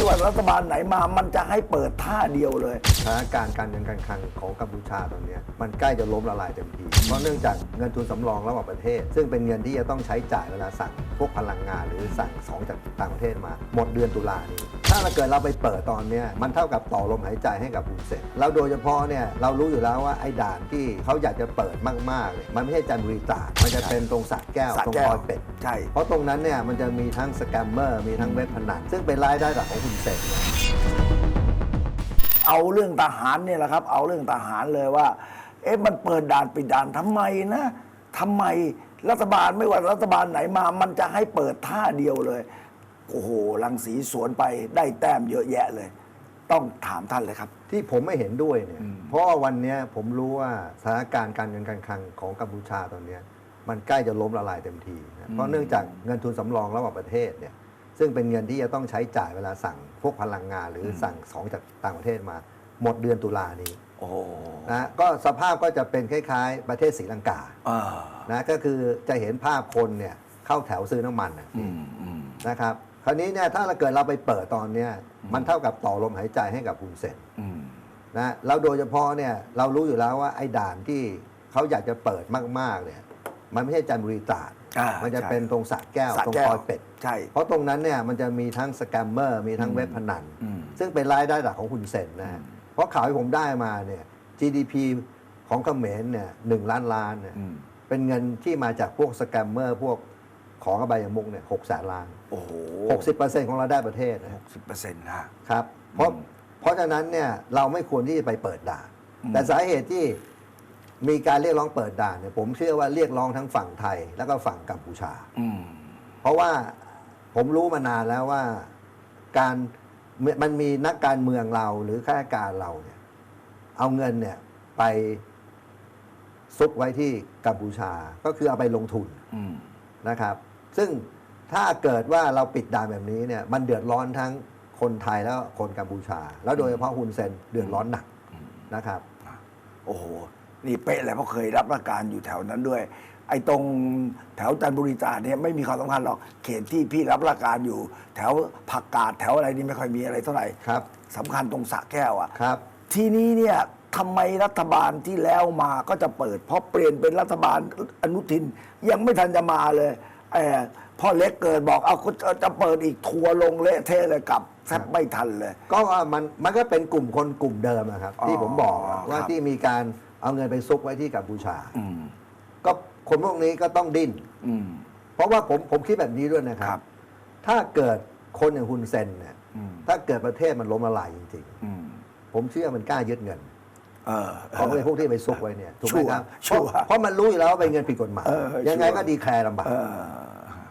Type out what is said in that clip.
ไม่ว่ารัฐบาลไหนมา มันจะให้เปิดท่าเดียวเลย สถานการณ์การเงินการคลังของกัมพูชาตอนนี้มันใกล้จะล้มละลายเต็มทีเพราะเนื่องจากเงินทุนสำรองระหว่างประเทศ ซึ่งเป็นเงินที่จะต้องใช้จ่ายเวลาสั่งพวกพลังงานหรือสั่งสองจากต่างประเทศมา หมดเดือนตุลานี้ ถ้าเราเกิดเราไปเปิดตอนเนี้ยมันเท่ากับต่อลมหายใจให้กับบุญเสร็จแล้วโดยเฉพาะเนี่ยเรารู้อยู่แล้วว่าไอ้ด่านที่เขาอยากจะเปิดมากๆเนี่ยมันไม่ใช่จันทบุรีตราดมันจะเป็นตรงสระแก้วสระตรงแก้วปอยเป็ด ใช่ เพราะตรงนั้นเนี่ยมันจะมีทั้งสแกมเมอร์มีทั้งเว็บพนันซึ่งเป็นรายได้หลักของคุณเสกเนี่ยเอาเรื่องทหารเนี่ยแหละครับ เอาเรื่องทหารเลยว่า เอ๊ะมันเปิดด่านปิดด่านทำไมนะทำไมรัฐบาลไม่ว่ารัฐบาลไหนมา มันจะให้เปิดท่าเดียวเลย โอ้โหลังสีสวนไปได้แต้มเยอะแยะเลย ต้องถามท่านเลยครับ ที่ผมไม่เห็นด้วยเนี่ย เพราะว่าวันเนี้ยผมรู้ว่าสถานการณ์การเงินการคลังของกัมพูชาตอนเนี้ยมันใกล้จะล้มละลายเต็มทีนะเพราะเนื่องจากเงินทุนสำรองระหว่างประเทศเนี่ยซึ่งเป็นเงินที่จะต้องใช้จ่ายเวลาสั่งพวกพลังงานหรือสั่งของจากต่างประเทศมา หมดเดือนตุลานี้โอ้โหนะก็สภาพก็จะเป็นคล้ายๆ ประเทศศรีลังกาอ่านะก็คือจะเห็นภาพคนเนี่ยเข้าแถวซื้อน้ำมันน่ะอืมอืม นะครับ คราวนี้เนี่ยถ้าเราเกิดเราไปเปิดตอนเนี้ยมันเท่ากับต่อลมหายใจให้กับคุณเซนอืมนะแล้วโดยเฉพาะเนี่ยเรารู้อยู่แล้วว่าไอ้ด่านที่เขาอยากจะเปิดมากๆเนี่ย มันไม่ใช่จันทบุรีตราดอ่ามันจะใช่เป็นตรงสระแก้วสระตรงแก้วปอยเป็ดใช่เพราะตรงนั้นเนี่ยมันจะมีทั้งสแกมเมอร์มีทั้งเว็บพนันอืมซึ่งเป็นรายได้หลักของคุณเซนนะฮะเพราะข่าวที่ผมได้มาเนี่ย GDP ของเขมรเนี่ยหนึ่งล้านล้านเนี่ยอืมเป็นเงินที่มาจากพวกสแกมเมอร์พวก ของอบายมุกเนี่ยหกแสนล้านโอ้โห60%ของรายได้ประเทศนะหฮะกสิบเปอร์เซ็นต์ฮะครับ เพราะเพราะฉะนั้นเนี่ยเราไม่ควรที่จะไปเปิดด่านอืมแต่สาเหตุที่มีการเรียกร้องเปิดด่านเนี่ยผมเชื่อว่าเรียกร้องทั้งฝั่งไทยแล้วก็ฝั่งกัมพูชา อืม เพราะว่าผมรู้มานานแล้วว่าการมันมีนักการเมืองเราหรือข้าราชการเราเนี่ยเอาเงินเนี่ยไปซุกไว้ที่กัมพูชาก็คือเอาไปลงทุนอืม นะครับ ซึ่งถ้าเกิดว่าเราปิดด่านแบบนี้เนี่ยมันเดือดร้อนทั้งคนไทยแล้วก็คนกัมพูชา แล้วโดยเฉพาะฮุนเซนเดือดร้อนหนักนะครับ โอ้โห นี่เป๊ะเลยเพราะเคยรับราชการอยู่แถวนั้นด้วย ไอ้ตรงแถวจันทบุรีตราดเนี่ยไม่มีความสำคัญหรอก เขตที่พี่รับราชการอยู่ แถวผักกาดแถวอะไรนี่ไม่ค่อยมีอะไรเท่าไหร่ครับสำคัญตรงสระแก้วอะครับ ทีนี้เนี่ยทำไมรัฐบาลที่แล้วมาก็จะเปิด เพราะเปลี่ยนเป็นรัฐบาลอนุทินยังไม่ทันจะมาเลย เออพ่อเล็กเกิดบอกเอาก็จะจะเปิดอีกทัวร์ลงเละเทะเลยกลับแทบไม่ทันเลย ก็ว่ามันมันก็เป็นกลุ่มคนกลุ่มเดิมนะครับ อ๋อที่ผมบอกอะว่าครับ ที่มีการเอาเงินไปซุกไว้ที่กัมพูชา อืม ก็คนพวกนี้ก็ต้องดิ้น อืม เพราะว่าผมผมคิดแบบนี้ด้วยนะคครัรับ บ ถ้าเกิดคนอย่างฮุนเซนเนี่ยอืมถ้าเกิดประเทศมันล้มละลายจริงอืม ๆ ผมเชื่อมันกล้ายึดเงินเออ ของไอ้พวกที่ไปซุกไว้เนี่ยถูกไหมครับชัวร์เพราะเพราะมันรู้อยู่แล้วว่าเป็นเงินผิดกฎหมายเออยังไงชัวร์ก็ดีแคร์ลำบากเออ